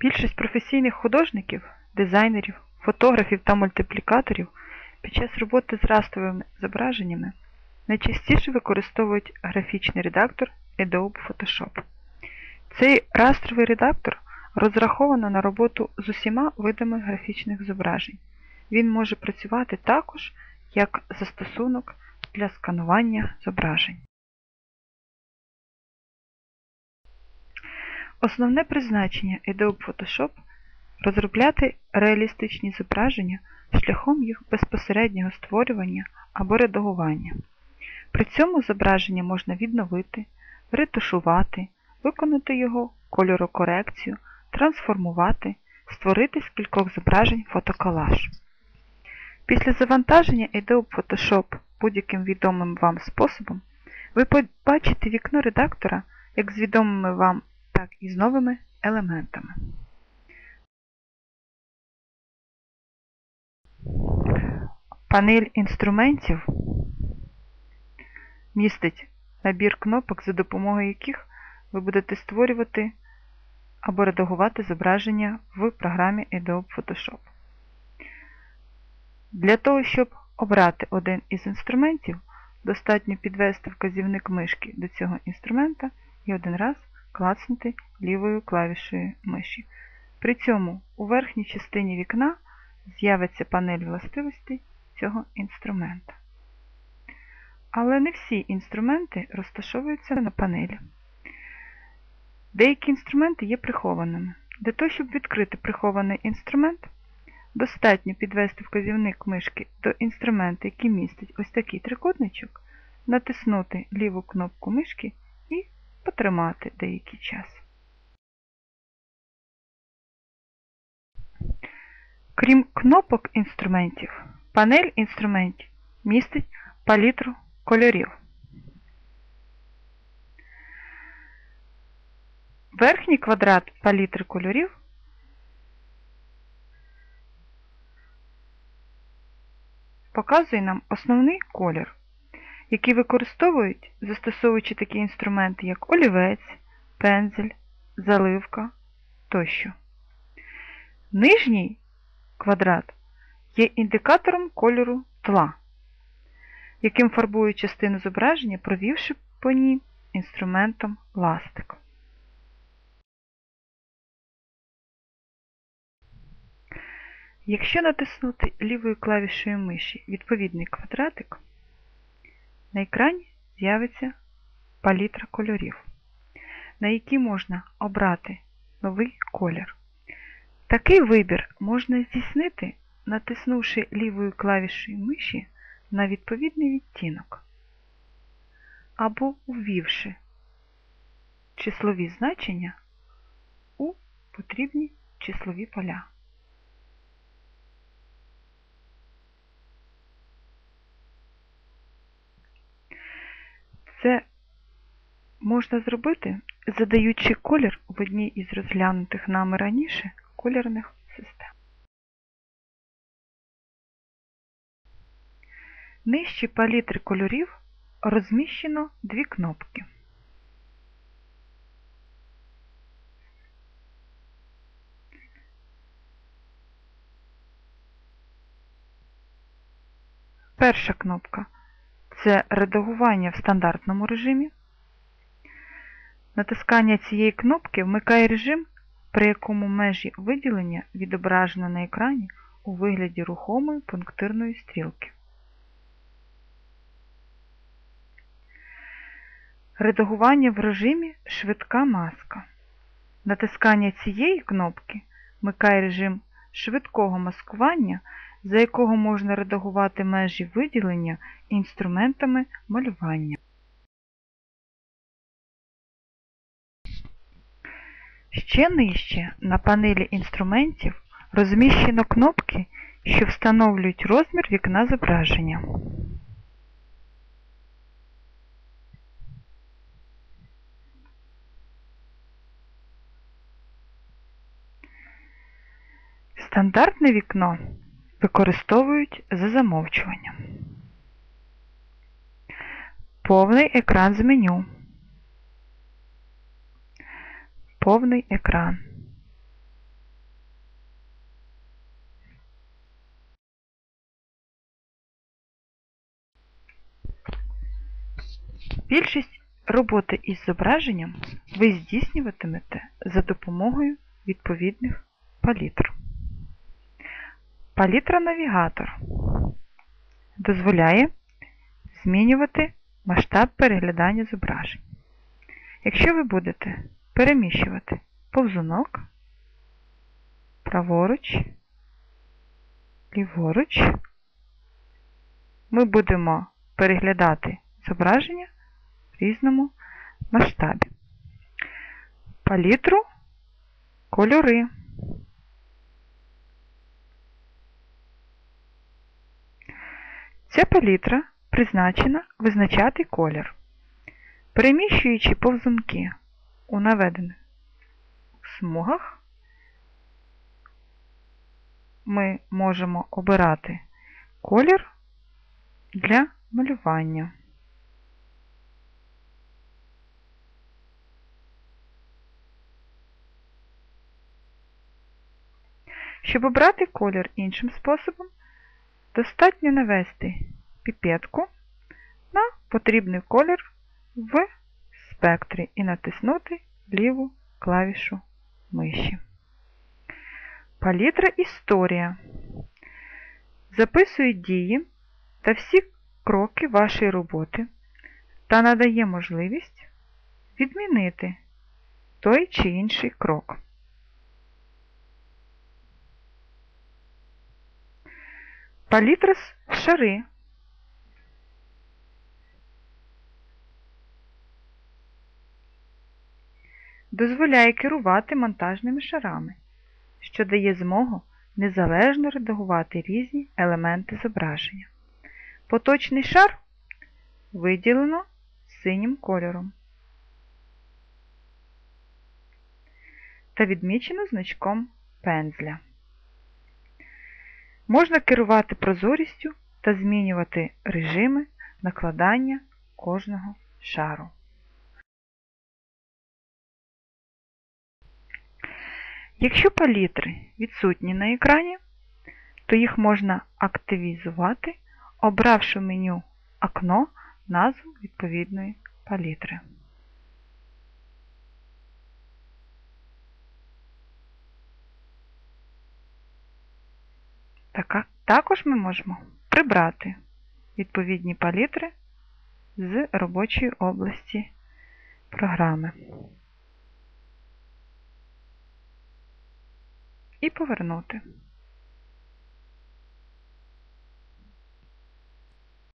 Більшість професійних художників, дизайнерів, фотографів та мультиплікаторів під час роботи з растровими зображеннями найчастіше використовують графічний редактор Adobe Photoshop. Цей растровий редактор розраховано на роботу з усіма видами графічних зображень. Він може працювати також як застосунок для сканування зображень. Основне призначення Adobe Photoshop розробляти реалістичні зображення шляхом їх безпосереднього створювання або редагування. При цьому зображення можна відновити, ретушувати, виконати його кольорокорекцію, трансформувати, створити з кількох зображень фотоколаж. Після завантаження Adobe Photoshop будь-яким відомим вам способом, ви побачите вікно редактора як з відомими вам, так і з новими елементами. Панель інструментів містить набір кнопок, за допомогою яких ви будете створювати або редагувати зображення в програмі Adobe Photoshop. Для того, щоб обрати один із інструментів, достатньо підвести вказівник мишки до цього інструмента і один раз клацнути лівою клавішею миші. При цьому у верхній частині вікна з'явиться панель властивостей цього інструмента. Але не всі інструменти розташовуються на панелі. Деякі інструменти є прихованими. Для того, щоб відкрити прихований інструмент, достатньо підвести вказівник мишки до інструмента, який містить ось такий трикутничок, натиснути ліву кнопку мишки і потримати деякий час. Крім кнопок інструментів, панель інструментів містить палітру кольорів. Верхній квадрат палітри кольорів показує нам основний колір, який використовують, застосовуючи такі інструменти, як олівець, пензель, заливка тощо. Нижній квадрат є індикатором кольору тла, яким фарбують частину зображення, провівши по ній інструментом ластик. Якщо натиснути лівою клавішею миші відповідний квадратик, на екрані з'явиться палітра кольорів, на якій можна обрати новий колір. Такий вибір можна здійснити, натиснувши лівою клавішею миші на відповідний відтінок або ввівши числові значення у потрібні числові поля. Це можна зробити, задаючи колір в одній із розглянутих нами раніше кольорних систем. Нижче палітри кольорів розміщено дві кнопки. Перша кнопка це редагування в стандартному режимі. Натискання цієї кнопки вмикає режим, при якому межі виділення відображено на екрані у вигляді рухомої пунктирної стрілки. Редагування в режимі швидка маска. Натискання цієї кнопки вмикає режим швидкого маскування, за якого можна редагувати межі виділення інструментами малювання. Ще нижче на панелі інструментів розміщено кнопки, що встановлюють розмір вікна зображення. Стандартне вікно використовують за замовчуванням. Повний екран з меню. Повний екран. Більшість роботи із зображенням ви здійснюватимете за допомогою відповідних палітр. Палітра-навігатор дозволяє змінювати масштаб переглядання зображень. Якщо ви будете переміщувати повзунок праворуч, ліворуч, ми будемо переглядати зображення в різному масштабі. Палітру кольори. Ця палітра призначена визначати колір. Переміщуючи повзунки у наведених смугах, ми можемо обирати колір для малювання. Щоб обрати колір іншим способом, достатньо навести піпетку на потрібний колір в спектрі і натиснути ліву клавішу миші. Палітра Історія записує дії та всі кроки вашої роботи та надає можливість відмінити той чи інший крок. Палітра шари дозволяє керувати монтажними шарами, що дає змогу незалежно редагувати різні елементи зображення. Поточний шар виділено синім кольором та відмічено значком пензля. Можна керувати прозорістю та змінювати режими накладання кожного шару. Якщо палітри відсутні на екрані, то їх можна активізувати, обравши меню окно назву відповідної палітри. Також ми можемо прибрати відповідні палітри з робочої області програми. І повернути.